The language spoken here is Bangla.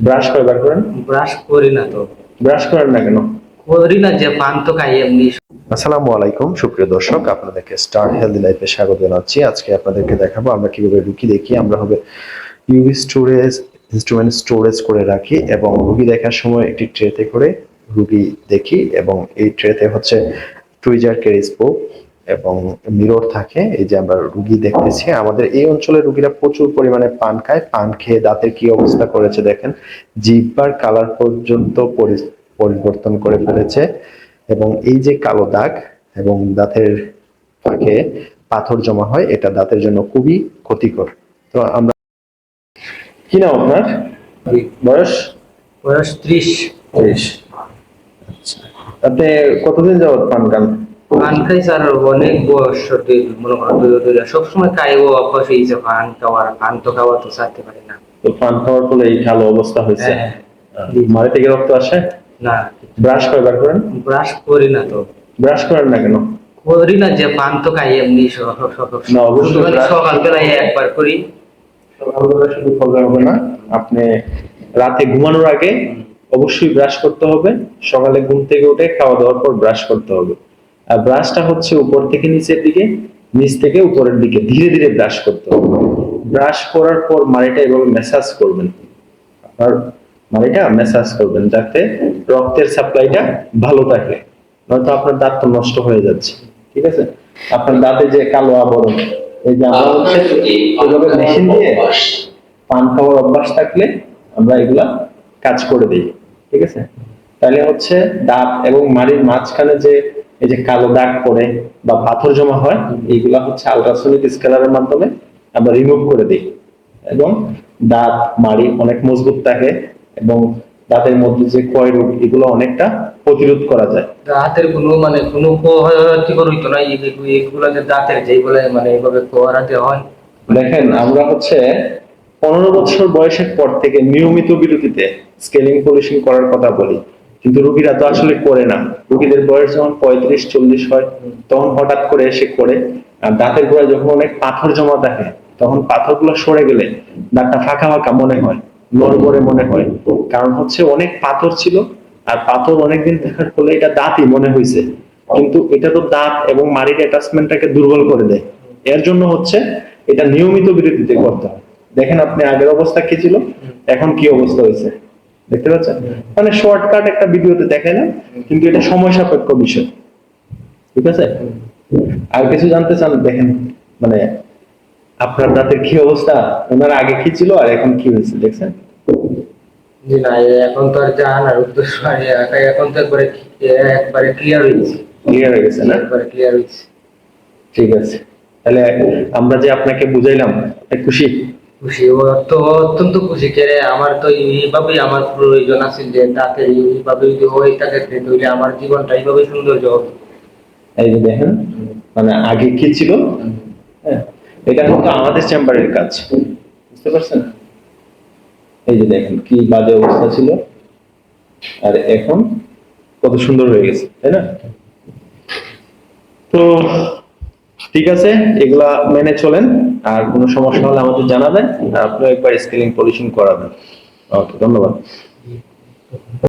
ব্রাশ কয়বার করেন? ব্রাশ করি না তো। ব্রাশ করেন না কেন? করি না যে পান তো খাই এমনি। আসসালামু আলাইকুম সুপ্রিয় দর্শক আপনাদেরকে স্টার হেলদি লাইফে স্বাগত জানাচ্ছি। আজকে আপনাদেরকে দেখাবো আমরা কীভাবে রুগী দেখি আমরা হবে ইউভি স্টোরেজ ইনস্ট্রুমেন্ট স্টোরেজ করে রাখি এবং রুগী দেখার সময় একটি ট্রেতে করে রুগী দেখি এবং এই ট্রেতে হচ্ছে টুইজার কেরিসপো এবং মিরর থাকে এই যে আমরা রুগী দেখতেছি আমাদের এই অঞ্চলের রুগীরা প্রচুর পরিমাণে পান খায় পান খেয়ে দাঁতের কি অবস্থা করেছে দেখেন জিহ্বার কালার পর্যন্ত পরিবর্তন করে ফেলেছে এবং এই যে কালো দাগ এবং দাঁতের ফাঁকে পাথর জমা হয় এটা দাঁতের জন্য খুবই ক্ষতিকর। তো আমরা কি নাম আপনার? বয়স? বয়স ত্রিশ। ত্রিশ। আপনি কতদিন যাবত পান খান? পান খাই স্যার অনেক বয়স ধরে, মনে ধরে। সবসময় খাই ও অভ্যাস হয়েছে পান খাওয়ার পান তো খাওয়া তো ছাড়তে পারি না। তো পান খাওয়ার ফলে এই কালো অবস্থা হয়েছে? হ্যাঁ, থেকে রক্ত আসে? না। ব্রাশ কয়বার করেন? ব্রাশ করি না তো। ব্রাশ করেন না কেন? করি না যে পান তো খাই এমনি সকালবেলায় একবার করি। সকালবেলা শুধু করলে হবে না আপনি রাতে ঘুমানোর আগে অবশ্যই ব্রাশ করতে হবে। সকালে ঘুম থেকে উঠে খাওয়া দাওয়ার পর ব্রাশ করতে হবে। ব্রাশটা হচ্ছে উপর থেকে নিচের দিকে নিচ থেকে উপরের দিকে ধীরে ধীরে ব্রাশ করতে হবে। ব্রাশ করার পর মাড়িটা এভাবে ম্যাসাজ করবেন। আপনার মাড়িটা ম্যাসাজ করবেন যাতে রক্তের সাপ্লাইটা ভালো থাকে। নয়তো আপনার দাঁত তো নষ্ট হয়ে যাচ্ছে। ঠিক আছে? আপনার দাঁতে যে কালো আবরণ এই যে আমরা হচ্ছে এইভাবে মেশিন দিয়ে পান খাওয়ার অভ্যাস থাকলে আমরা এগুলা কাজ করে দিই। ঠিক আছে? তাহলে হচ্ছে দাঁত এবং মাড়ির মাঝখানে যে এই যে কালো দাগ পড়ে বা পাথর জমা হয় এইগুলা হচ্ছে আলট্রাসোনিক স্কেলারের মাধ্যমে আমরা রিমুভ করে দিই। এবং দাঁত মাড়ি অনেক মজবুত থাকে এবং দাঁতের মধ্যে যে ক্ষয় রোগ এগুলো অনেকটা প্রতিরোধ করা যায়। দাঁতের কোনো মানে কোনো হইতো না এই- যে দাঁতের যেগুলো মানে এইভাবে করাতে হয়। দেখেন আমরা হচ্ছে পনেরো বছর বয়সের পর থেকে নিয়মিত বিরতিতে স্কেলিং পলিশিং করার কথা বলি। কিন্তু রুগীরা তো আসলে করে না। রুগীদের বয়স যখন পঁয়ত্রিশ, চল্লিশ হয়, তখন হঠাৎ করে এসে করে। আর দাঁতের গোড়ায় যখন অনেক পাথর জমা থাকে তখন পাথরগুলো সরে গেলে দাঁতটা ফাঁকা ফাঁকা মনে হয়, নড়বড়ে মনে হয়। কারণ হচ্ছে অনেক পাথর ছিল, আর পাথর অনেকদিন থাকার ফলে এটা দাঁতই মনে হয়েছে কিন্তু এটা তো দাঁত এবং মাড়ির অ্যাটাচমেন্টটাকে দুর্বল করে দেয়। এর জন্য হচ্ছে এটা নিয়মিত বিরতিতে করতে হয়। দেখেন আপনি আগের অবস্থা কি ছিল? এখন কি অবস্থা হয়েছে? দেখতে পাচ্ছেন? মানে শর্টকাট একটা ভিডিওতে দেখে না কিন্তু এটা সময় সাপেক্ষ বিষয়। ঠিক আছে? আর কিছু জানতে চান দেখেন মানে আপনার দাঁতের কি অবস্থা? ওনার আগে কি ছিল আর এখন কি হয়েছে দেখছেন? জি না এখন তো আর জানার উদ্দেশ্য নাই। একা- এখন তো একবারে একবারে ক্লিয়ার হয়েছে। ক্লিয়ার হয়ে গেছে না? একবারে ক্লিয়ার হয়েছে। ঠিক আছে। তাহলে আমরা যে আপনাকে বুঝাইলাম খুশি? খুশি ও তো অত্যন্ত খুশি। কে আমার তো এইভাবেই আমার প্রয়োজন আছে যে তাতে এইভাবে যদি হয়ে থাকে তাহলে আমার জীবনটা এইভাবে সৌন্দর্য হবে এই যে দেখেন মানে আগে কি ছিল? হ্যাঁ, এটা কিন্তু আমাদের চেম্বারের কাজ। বুঝতে পারছেন? এই যে দেখেন কি বাজে অবস্থা ছিল। আর এখন কত সুন্দর হয়ে গেছে তাই না? তো ঠিক আছে? এগুলা মেনে চলেন। আর কোনো সমস্যা হলে আমাদের জানাবেন। আপনি একবার স্কেলিং পলিশিং করাবেন। ওকে, ধন্যবাদ।